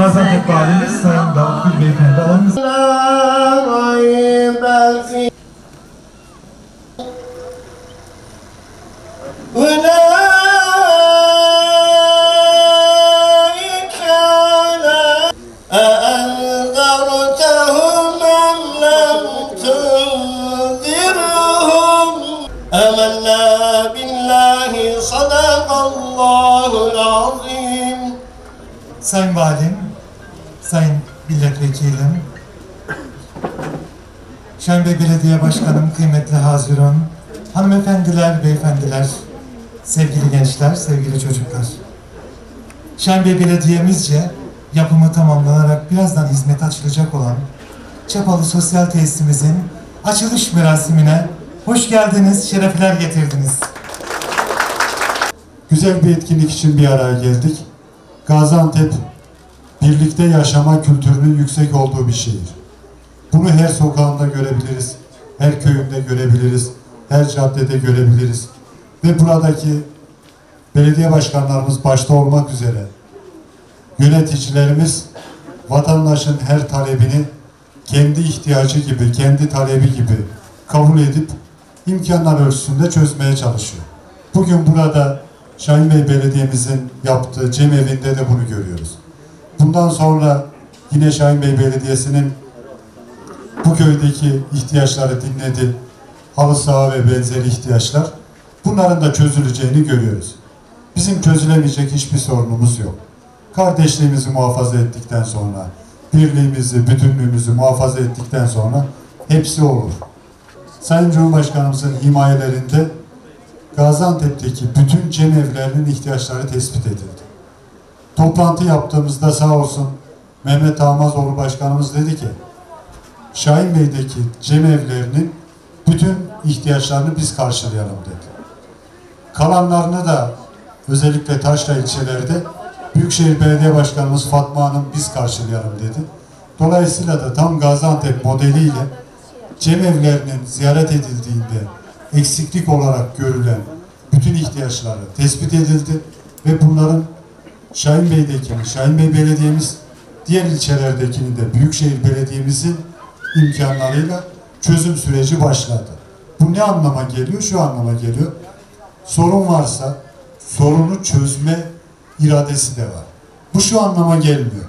Gaziantep Valimiz Sayın Davut Gül Beyefendi alanınız. Sayın Valim, Milletvekilim, Şenbe Belediye Başkanım, kıymetli Hazirun, hanımefendiler, beyefendiler, sevgili gençler, sevgili çocuklar. Şenbe Belediye'mizce yapımı tamamlanarak birazdan hizmete açılacak olan Çapalı Sosyal Tesisimizin açılış merasimine hoş geldiniz, şerefler getirdiniz. Güzel bir etkinlik için bir araya geldik. Gaziantep birlikte yaşama kültürünün yüksek olduğu bir şehir. Bunu her sokağında görebiliriz, her köyünde görebiliriz, her caddede görebiliriz. Ve buradaki belediye başkanlarımız başta olmak üzere yöneticilerimiz vatandaşın her talebini kendi ihtiyacı gibi, kendi talebi gibi kabul edip imkanlar ölçüsünde çözmeye çalışıyor. Bugün burada Şahin Bey Belediye'mizin yaptığı Cem Evi'nde de bunu görüyoruz. Bundan sonra yine Şahin Bey Belediyesi'nin bu köydeki ihtiyaçları dinledi. Halı saha ve benzeri ihtiyaçlar. Bunların da çözüleceğini görüyoruz. Bizim çözülemeyecek hiçbir sorunumuz yok. Kardeşliğimizi muhafaza ettikten sonra, birliğimizi, bütünlüğümüzü muhafaza ettikten sonra hepsi olur. Sayın Cumhurbaşkanımızın himayelerinde Gaziantep'teki bütün cemevlerinin ihtiyaçları tespit edildi. Toplantı yaptığımızda sağ olsun Mehmet Ahmazoğlu Başkanımız dedi ki Şahin Bey'deki cemevlerinin bütün ihtiyaçlarını biz karşılayalım dedi. Kalanlarını da özellikle Taşra ilçelerde Büyükşehir Belediye Başkanımız Fatma Hanım biz karşılayalım dedi. Dolayısıyla da tam Gaziantep modeliyle cemevlerinin ziyaret edildiğinde eksiklik olarak görülen bütün ihtiyaçları tespit edildi ve bunların Şahin Bey'dekini, Şahin Belediye'miz diğer ilçelerdekini de Büyükşehir Belediye'mizin imkanlarıyla çözüm süreci başladı. Bu ne anlama geliyor? Şu anlama geliyor. Sorun varsa sorunu çözme iradesi de var. Bu şu anlama gelmiyor.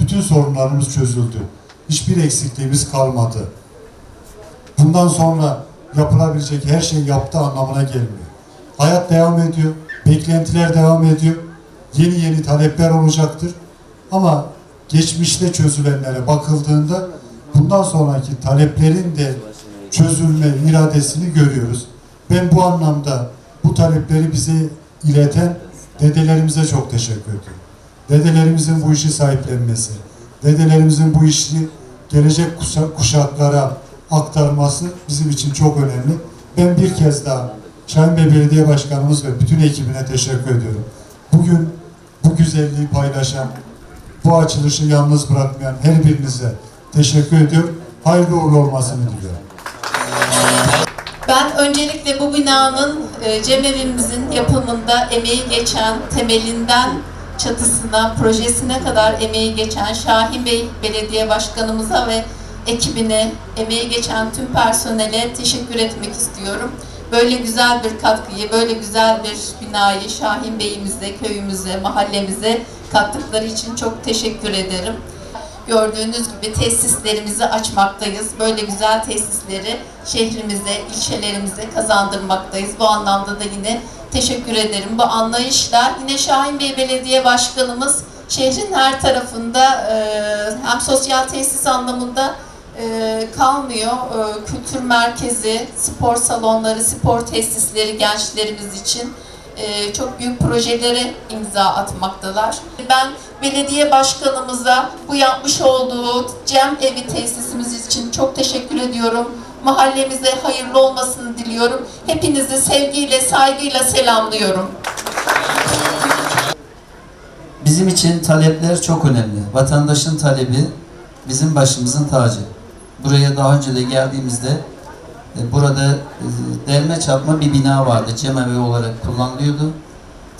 Bütün sorunlarımız çözüldü. Hiçbir eksikliğimiz kalmadı. Bundan sonra yapılabilecek her şey yaptığı anlamına gelmiyor. Hayat devam ediyor, beklentiler devam ediyor, yeni yeni talepler olacaktır. Ama geçmişte çözülenlere bakıldığında bundan sonraki taleplerin de çözülme iradesini görüyoruz. Ben bu anlamda bu talepleri bize ileten dedelerimize çok teşekkür ediyorum. Dedelerimizin bu işi sahiplenmesi, dedelerimizin bu işi gelecek kuşa- kuşaklara aktarması bizim için çok önemli. Ben bir kez daha Şahin Bey Belediye Başkanımız ve bütün ekibine teşekkür ediyorum. Bugün bu güzelliği paylaşan, bu açılışı yalnız bırakmayan her birinize teşekkür ediyorum. Hayırlı uğurlu olmasını diliyorum. Ben öncelikle bu binanın e, cemevimizin yapımında emeği geçen temelinden çatısına, projesine kadar emeği geçen Şahin Bey Belediye Başkanımıza ve ekibine, emeği geçen tüm personele teşekkür etmek istiyorum. Böyle güzel bir katkıyı, böyle güzel bir binayı Şahin Bey'imize, köyümüze, mahallemize kattıkları için çok teşekkür ederim. Gördüğünüz gibi tesislerimizi açmaktayız. Böyle güzel tesisleri şehrimize, ilçelerimize kazandırmaktayız. Bu anlamda da yine teşekkür ederim. Bu anlayışla yine Şahin Bey Belediye Başkanımız şehrin her tarafında hem sosyal tesis anlamında e, kalmıyor. E, kültür merkezi, spor salonları, spor tesisleri gençlerimiz için e, çok büyük projelere imza atmaktalar. Ben belediye başkanımıza bu yapmış olduğu Cem Evi tesisimiz için çok teşekkür ediyorum. Mahallemize hayırlı olmasını diliyorum. Hepinizi sevgiyle, saygıyla selamlıyorum. Bizim için talepler çok önemli. Vatandaşın talebi bizim başımızın tacı. Buraya daha önce de geldiğimizde e, burada e, delme çarpma bir bina vardı. Cemevi olarak kullanılıyordu.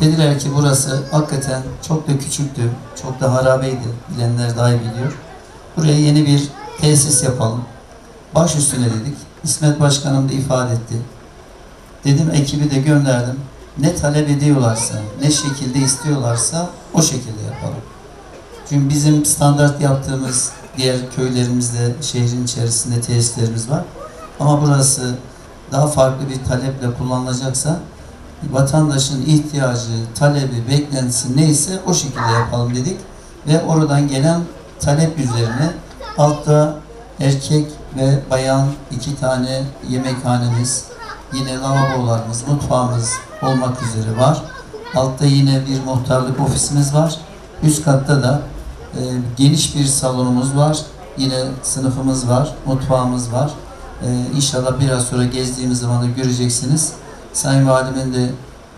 Dediler ki burası hakikaten çok da küçüktü, çok da harabeydi. Bilenler daha iyi biliyor. Buraya yeni bir tesis yapalım. Baş üstüne dedik. İsmet Başkanım da ifade etti. Dedim ekibi de gönderdim. Ne talep ediyorlarsa, ne şekilde istiyorlarsa o şekilde yapalım. Çünkü bizim standart yaptığımız diğer köylerimizde, şehrin içerisinde tesislerimiz var. Ama burası daha farklı bir taleple kullanılacaksa vatandaşın ihtiyacı, talebi, beklentisi neyse o şekilde yapalım dedik. Ve oradan gelen talep üzerine altta erkek ve bayan iki tane yemekhanemiz, yine lavabolarımız, mutfağımız olmak üzere var. Altta yine bir muhtarlık ofisimiz var. Üst katta da e, geniş bir salonumuz var. Yine sınıfımız var, mutfağımız var. E, inşallah biraz sonra gezdiğimiz zaman da göreceksiniz. Sayın Valimin de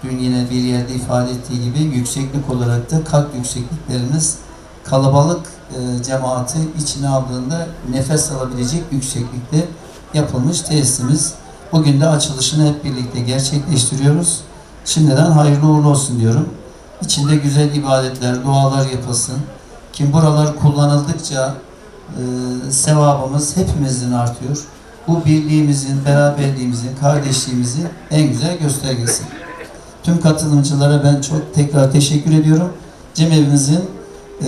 dün yine bir yerde ifade ettiği gibi yükseklik olarak da kat yüksekliklerimiz kalabalık e, cemaati içine aldığında nefes alabilecek yükseklikte yapılmış tesisimiz. Bugün de açılışını hep birlikte gerçekleştiriyoruz. Şimdiden hayırlı uğurlu olsun diyorum. İçinde güzel ibadetler, dualar yapılsın. Kim buralar kullanıldıkça e, sevabımız hepimizin artıyor. Bu birliğimizin, beraberliğimizin, kardeşliğimizin en güzel göstergesi. Tüm katılımcılara ben çok tekrar teşekkür ediyorum. Cemevimizin e,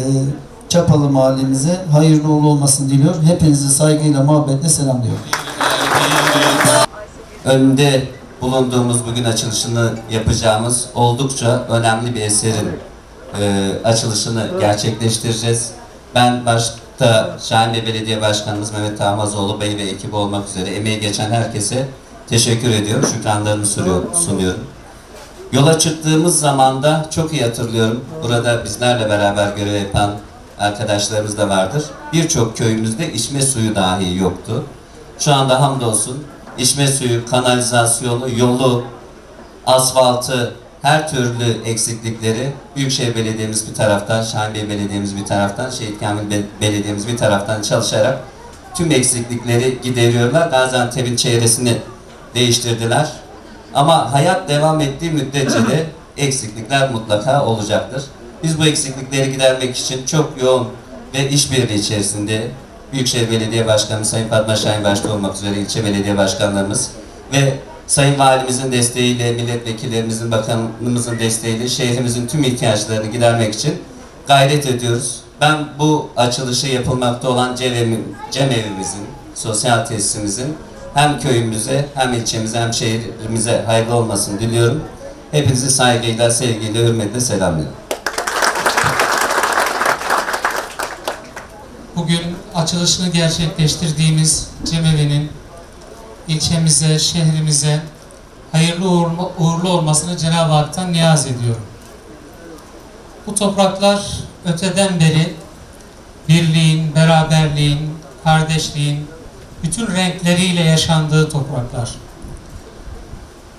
Çapalı mahallemize hayırlı uğurlu olmasını diliyor. Hepinizi saygıyla, muhabbetle selamlıyorum. önde bulunduğumuz bugün açılışını yapacağımız oldukça önemli bir eserin e, açılışını gerçekleştireceğiz. Ben başta Şahinbey Belediye Başkanımız Mehmet Tamazoğlu Bey ve ekibi olmak üzere emeği geçen herkese teşekkür ediyorum. Şükranlarımı sunuyorum. sunuyorum. Yola çıktığımız zaman da çok iyi hatırlıyorum. Burada bizlerle beraber görev yapan arkadaşlarımız da vardır. Birçok köyümüzde içme suyu dahi yoktu. Şu anda hamdolsun içme suyu, kanalizasyonu, yolu, asfaltı, her türlü eksiklikleri Büyükşehir Belediye'miz bir taraftan, Şahinbey Belediye'miz bir taraftan, Şehit Kamil Be- Belediye'miz bir taraftan çalışarak tüm eksiklikleri gideriyorlar. Gaziantep'in çevresini değiştirdiler. Ama hayat devam ettiği müddetçe de eksiklikler mutlaka olacaktır. Biz bu eksiklikleri gidermek için çok yoğun ve işbirliği içerisinde Büyükşehir Belediye Başkanı Sayın Fatma Şahin başta olmak üzere ilçe belediye başkanlarımız ve Sayın Valimizin desteğiyle, milletvekillerimizin, bakanımızın desteğiyle şehrimizin tüm ihtiyaçlarını gidermek için gayret ediyoruz. Ben bu açılışı yapılmakta olan Cemevim, Cemevimizin, sosyal tesisimizin hem köyümüze, hem ilçemize, hem şehrimize hayırlı olmasını diliyorum. Hepinizi saygıyla, sevgiyle, hürmetle selamlıyorum. Bugün açılışını gerçekleştirdiğimiz Cemevi'nin ilçemize, şehrimize hayırlı uğurlu, uğurlu olmasını Cenab-ı Hak'tan niyaz ediyorum. Bu topraklar öteden beri birliğin, beraberliğin, kardeşliğin bütün renkleriyle yaşandığı topraklar.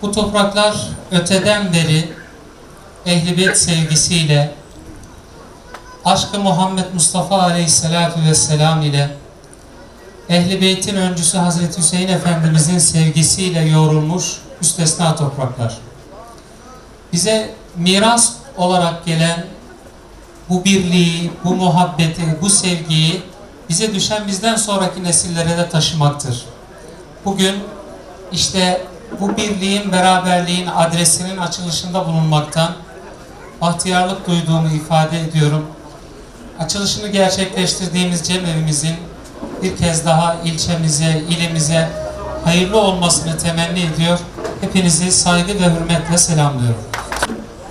Bu topraklar öteden beri Ehl-i Beyt sevgisiyle, aşkı Muhammed Mustafa Aleyhisselatü Vesselam ile Ehl-i Beyt'in öncüsü Hazreti Hüseyin Efendimizin sevgisiyle yoğrulmuş müstesna topraklar. Bize miras olarak gelen bu birliği, bu muhabbeti, bu sevgiyi bize düşen bizden sonraki nesillere de taşımaktır. Bugün işte bu birliğin, beraberliğin adresinin açılışında bulunmaktan bahtiyarlık duyduğumu ifade ediyorum. Açılışını gerçekleştirdiğimiz cemevimizin bir kez daha ilçemize, ilimize hayırlı olmasını temenni ediyor. Hepinizi saygı ve hürmetle selamlıyorum.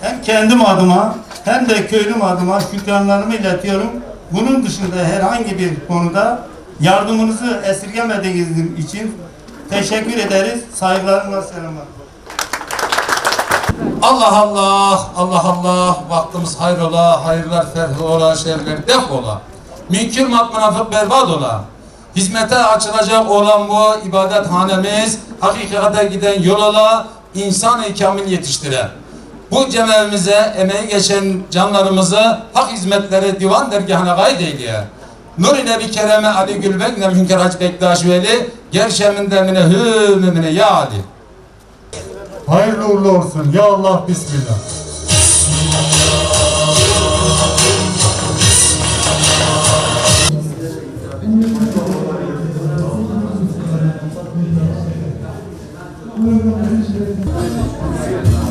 Hem kendim adıma hem de köylüm adıma şükranlarımı iletiyorum. Bunun dışında herhangi bir konuda yardımınızı esirgemediğiniz için teşekkür ederiz. Saygılarımla selamlar. Allah Allah, Allah Allah, vaktimiz hayrola, hayırlar ferh ola, şerler def ola. Münkir münafık berbat ola. Hizmete açılacak olan bu ibadet hanemiz, hakikate giden yol ola, insan-ı kamil yetiştiren. Bu cemevimize emeği geçen canlarımızı hak hizmetleri divan dergahına kayıt eyleye. Nur-i Nebi Kerem'e Ali Gülbek, Nebi Hünkar Hacı Bektaş Veli, Gerşemin demine hü mümine ya Ali. Hayırlı uğurlu olsun. Ya Allah Bismillah. Yeah.